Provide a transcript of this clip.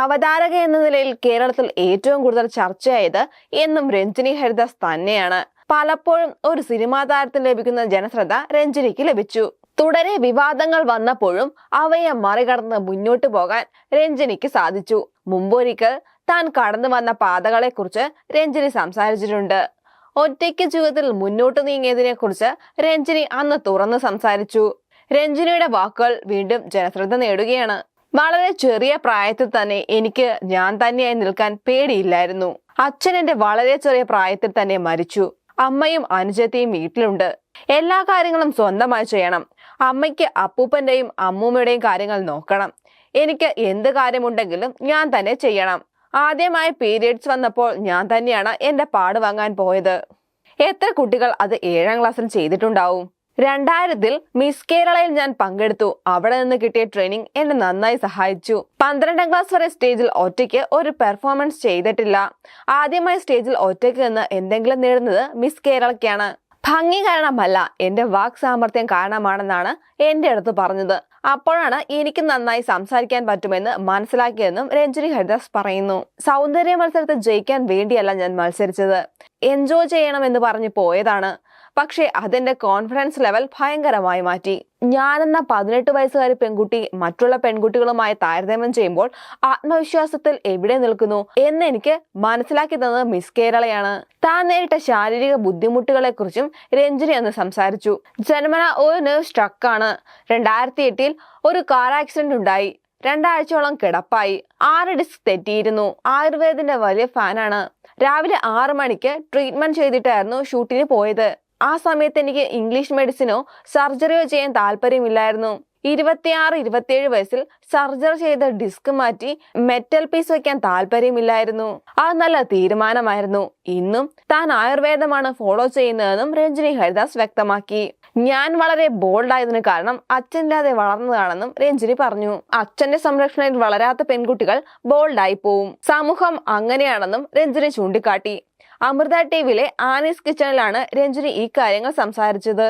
അവതാരക എന്ന നിലയിൽ കേരളത്തിൽ ഏറ്റവും കൂടുതൽ ചർച്ചയായത് എന്നും രഞ്ജിനി ഹരിദാസ് തന്നെയാണ്. പലപ്പോഴും ഒരു സിനിമാ താരത്തിന് ലഭിക്കുന്ന ജനശ്രദ്ധ രഞ്ജിനിക്ക് ലഭിച്ചു. തുടരെ വിവാദങ്ങൾ വന്നപ്പോഴും അവയെ മറികടന്ന് മുന്നോട്ടു പോകാൻ രഞ്ജിനിക്ക് സാധിച്ചു. മുമ്പൊരിക്കൽ താൻ കടന്നു വന്ന പാതകളെക്കുറിച്ച് രഞ്ജിനി സംസാരിച്ചിട്ടുണ്ട്. ഒറ്റയ്ക്ക് ജീവിതത്തിൽ മുന്നോട്ട് നീങ്ങിയതിനെ കുറിച്ച് രഞ്ജിനി അന്ന് തുറന്ന് സംസാരിച്ചു. രഞ്ജിനിയുടെ വാക്കുകൾ വീണ്ടും ജനശ്രദ്ധ നേടുകയാണ്. വളരെ ചെറിയ പ്രായത്തിൽ തന്നെ എനിക്ക് ഞാൻ തന്നെയായി നിൽക്കാൻ പേടിയില്ലായിരുന്നു. അച്ഛൻ എന്റെ വളരെ ചെറിയ പ്രായത്തിൽ തന്നെ മരിച്ചു. അമ്മയും അനുജത്തെയും വീട്ടിലുണ്ട്. എല്ലാ കാര്യങ്ങളും സ്വന്തമായി ചെയ്യണം. അമ്മയ്ക്ക് അപ്പൂപ്പന്റെയും അമ്മൂമ്മയുടെയും കാര്യങ്ങൾ നോക്കണം. എനിക്ക് എന്ത് കാര്യമുണ്ടെങ്കിലും ഞാൻ തന്നെ ചെയ്യണം. ആദ്യമായി പീരീഡ്സ് വന്നപ്പോൾ ഞാൻ തന്നെയാണ് എന്റെ പാട് വാങ്ങാൻ പോയത്. എത്ര കുട്ടികൾ അത് ഏഴാം ക്ലാസ്സിൽ ചെയ്തിട്ടുണ്ടാവും? രണ്ടായിരത്തിൽ മിസ് കേരളയിൽ ഞാൻ പങ്കെടുത്തു. അവിടെ നിന്ന് കിട്ടിയ ട്രെയിനിങ് എന്നെ നന്നായി സഹായിച്ചു. പന്ത്രണ്ടാം ക്ലാസ് വരെ സ്റ്റേജിൽ ഒറ്റയ്ക്ക് ഒരു പെർഫോമൻസ് ചെയ്തിട്ടില്ല. ആദ്യമായി സ്റ്റേജിൽ ഒറ്റയ്ക്ക് നിന്ന് എന്തെങ്കിലും നേടുന്നത് മിസ് കേരളയ്ക്കാണ്. ഭംഗി കാരണമല്ല എന്റെ വാക് സാമർഥ്യം കാരണമാണെന്നാണ് എന്റെ അടുത്ത് പറഞ്ഞത്. അപ്പോഴാണ് എനിക്ക് നന്നായി സംസാരിക്കാൻ പറ്റുമെന്ന് മനസ്സിലാക്കിയതെന്നും രഞ്ജുരി ഹരിദാസ് പറയുന്നു. സൗന്ദര്യ മത്സരത്തിൽ ജയിക്കാൻ വേണ്ടിയല്ല ഞാൻ മത്സരിച്ചത്. എൻജോയ് ചെയ്യണമെന്ന് പറഞ്ഞു പോയതാണ്. പക്ഷേ അതെന്റെ കോൺഫിഡൻസ് ലെവൽ ഭയങ്കരമായി മാറ്റി. ഞാനെന്ന പതിനെട്ട് വയസ്സുകാരി പെൺകുട്ടി മറ്റുള്ള പെൺകുട്ടികളുമായി താരതമ്യം ചെയ്യുമ്പോൾ ആത്മവിശ്വാസത്തിൽ എവിടെ നിൽക്കുന്നു എന്ന് എനിക്ക് മനസ്സിലാക്കി തന്നത് മിസ് കേരളയാണ്. താൻ നേരിട്ട ശാരീരിക ബുദ്ധിമുട്ടുകളെ കുറിച്ചും രഞ്ജിനി അന്ന് സംസാരിച്ചു. ജന്മന ഒരു നെർവ് സ്ട്രക്കാണ് രണ്ടായിരത്തി എട്ടിൽ ഒരു കാർ ആക്സിഡന്റ് ഉണ്ടായി. രണ്ടാഴ്ചയോളം കിടപ്പായി. ആറ് ഡിസ്ക് തെറ്റിയിരുന്നു. ആയുർവേദന്റെ വലിയ ഫാനാണ് രാവിലെ ആറ് മണിക്ക് ട്രീറ്റ്മെന്റ് ചെയ്തിട്ടായിരുന്നു ഷൂട്ടിന് പോയത്. ആ സമയത്ത് എനിക്ക് ഇംഗ്ലീഷ് മെഡിസിനോ സർജറിയോ ചെയ്യാൻ താല്പര്യമില്ലായിരുന്നു. ഇരുപത്തിയാറ് ഇരുപത്തിയേഴ് വയസ്സിൽ സർജറി ചെയ്ത ഡിസ്ക് മാറ്റി മെറ്റൽ പീസ് വയ്ക്കാൻ താല്പര്യമില്ലായിരുന്നു. അത് നല്ല തീരുമാനമായിരുന്നു. ഇന്നും താൻ ആയുർവേദമാണ് ഫോളോ ചെയ്യുന്നതെന്നും രഞ്ജിനി ഹരിദാസ് വ്യക്തമാക്കി. ഞാൻ വളരെ ബോൾഡ് ആയതിനു കാരണം അച്ഛനില്ലാതെ വളർന്നതാണെന്നും രഞ്ജിനി പറഞ്ഞു. അച്ഛന്റെ സംരക്ഷണയിൽ വളരാത്ത പെൺകുട്ടികൾ ബോൾഡായി പോവും സമൂഹം അങ്ങനെയാണെന്നും രഞ്ജിനി ചൂണ്ടിക്കാട്ടി. അമൃത ടി ടിവിയിലെ ആനീസ് കിച്ചണിലാണ് രഞ്ജിനി ഈ കാര്യങ്ങൾ സംസാരിച്ചത്.